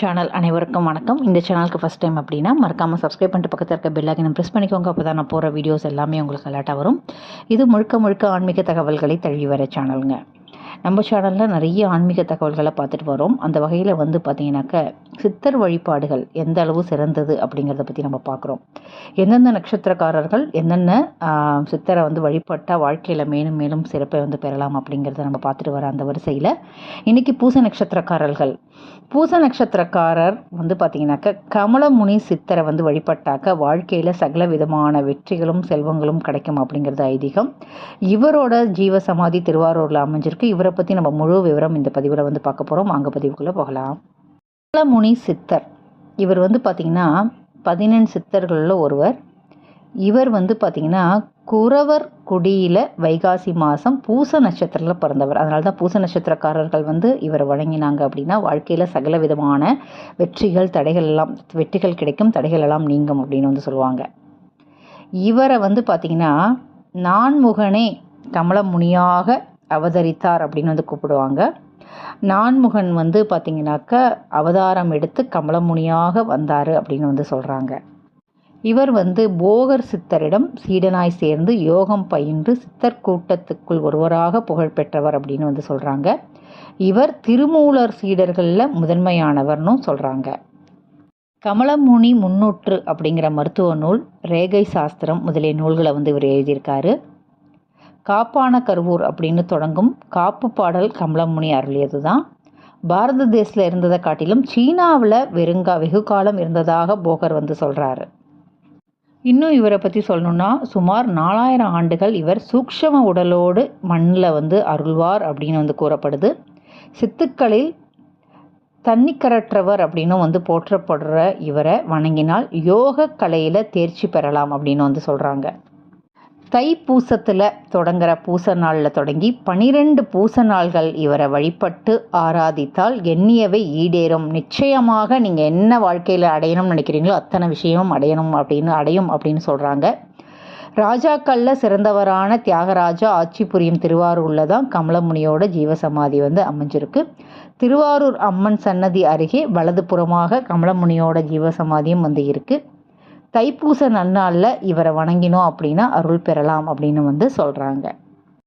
Channel அனைவருக்கும் வணக்கம். இந்த சேனலுக்கு ஃபஸ்ட் டைம் அப்படின்னா மறக்காமல் சப்ஸ்கிரைப் பண்ணிட்டு பக்கத்தில் இருக்க பெல் ப்ரெஸ் பண்ணிக்கோங்க. அப்போ தான் நான் போகிற வீடியோஸ் எல்லாமே உங்களுக்கு அலர்ட்டாக வரும். இது முழுக்க முழுக்க ஆன்மீக தகவல்களை தழுவி வர சேனலுங்க நம்ம சேனலில் நிறைய ஆன்மீக தகவல்களை பார்த்துட்டு வரோம். அந்த வகையில் வந்து பார்த்தீங்கன்னாக்க சித்தர் வழிபாடுகள் எந்த அளவு சிறந்தது அப்படிங்கிறத பற்றி நம்ம பார்க்குறோம். எந்தெந்த நட்சத்திரக்காரர்கள் என்னென்ன சித்தரை வந்து வழிபட்டால் வாழ்க்கையில் மேலும் மேலும் சிறப்பை வந்து பெறலாம் அப்படிங்கிறத நம்ம பார்த்துட்டு வர அந்த வரிசையில் இன்றைக்கி பூச நட்சத்திரக்காரர்கள். பூச நட்சத்திரக்காரர் வந்து பார்த்தீங்கன்னாக்க கமலமுனி சித்தரை வந்து வழிபட்டாக்க வாழ்க்கையில் சகல விதமான வெற்றிகளும் செல்வங்களும் கிடைக்கும் அப்படிங்கிறது ஐதீகம். இவரோட ஜீவ சமாதி திருவாரூரில் அமைஞ்சிருக்கு. இவரை பற்றி நம்ம முழு விவரம் இந்த பதிவில் வந்து பார்க்க போகிறோம் அங்கே பதிவுக்குள்ளே போகலாம். கமலமுனி சித்தர். இவர் வந்து பார்த்தீங்கன்னா பதினெண் சித்தர்களில் ஒருவர். இவர் வந்து பார்த்திங்கன்னா குறவர் குடியில் வைகாசி மாதம் பூச நட்சத்திரத்தில் பிறந்தவர். அதனால தான் பூச நட்சத்திரக்காரர்கள் வந்து இவரை வழங்கினாங்க அப்படின்னா வாழ்க்கையில் சகல விதமான வெற்றிகள் தடைகள் எல்லாம் வெற்றிகள் கிடைக்கும் தடைகள் எல்லாம் நீங்கும் அப்படின்னு வந்து சொல்லுவாங்க. இவரை வந்து பார்த்திங்கன்னா நான்முகனே கமலமுனியாக அவதரித்தார் அப்படின்னு வந்து கூப்பிடுவாங்க. நான்முகன் வந்து பார்த்திங்கனாக்க அவதாரம் எடுத்து கமலமுனியாக வந்தார் அப்படின்னு வந்து சொல்கிறாங்க இவர் வந்து போகர் சித்தரிடம் சீடனாய் சேர்ந்து யோகம் பயின்று சித்தர் கூட்டத்துக்குள் ஒருவராக புகழ் பெற்றவர் அப்படின்னு வந்து சொல்கிறாங்க இவர் திருமூலர் சீடர்களில் முதன்மையானவர்னும் சொல்கிறாங்க கமலமுனி முன்னூற்று அப்படிங்கிற மருத்துவ நூல் ரேகை சாஸ்திரம் முதலிய நூல்களை வந்து இவர் எழுதியிருக்காரு. காப்பான கருவூர் அப்படின்னு தொடங்கும் காப்பு பாடல் கமலமுனி அருளியது தான் பாரத தேசத்தில் இருந்ததை காட்டிலும் சீனாவில் வெறுங்கா வெகு காலம் இருந்ததாக போகர் வந்து சொல்கிறாரு இன்னும் இவரை பற்றி சொல்லணும்னா சுமார் நாலாயிரம் ஆண்டுகள் இவர் சூக்ஷம உடலோடு மண்ணில் வந்து அருள்வார் அப்படின்னு வந்து கூறப்படுது. சித்துக்களில் தன்னிக்கரற்றவர் அப்படின்னும் வந்து போற்றப்படுற இவரை வணங்கினால் யோக கலையில் தேர்ச்சி பெறலாம் அப்படின்னு வந்து சொல்கிறாங்க தைப்பூசத்தில் தொடங்குற பூச நாளில் தொடங்கி பனிரெண்டு பூச நாள்கள் இவரை வழிபட்டு ஆராதித்தால் எண்ணியவை ஈடேறும். நிச்சயமாக நீங்கள் என்ன வாழ்க்கையில் அடையணும்னு நினைக்கிறீங்களோ அத்தனை விஷயமும் அடையணும் அப்படின்னு அடையும் அப்படின்னு சொல்கிறாங்க ராஜாக்களில் சிறந்தவரான தியாகராஜா ஆட்சி புரியும் திருவாரூரில் தான் கமலமுனியோட ஜீவசமாதி வந்து அமைஞ்சிருக்கு. திருவாரூர் அம்மன் சன்னதி அருகே வலதுபுறமாக கமலமுனியோட ஜீவசமாதியும் வந்து இருக்குது தைப்பூச நன்னாளில் இவரை வணங்கினோம் அப்படின்னா அருள் பெறலாம் அப்படின்னு வந்து சொல்கிறாங்க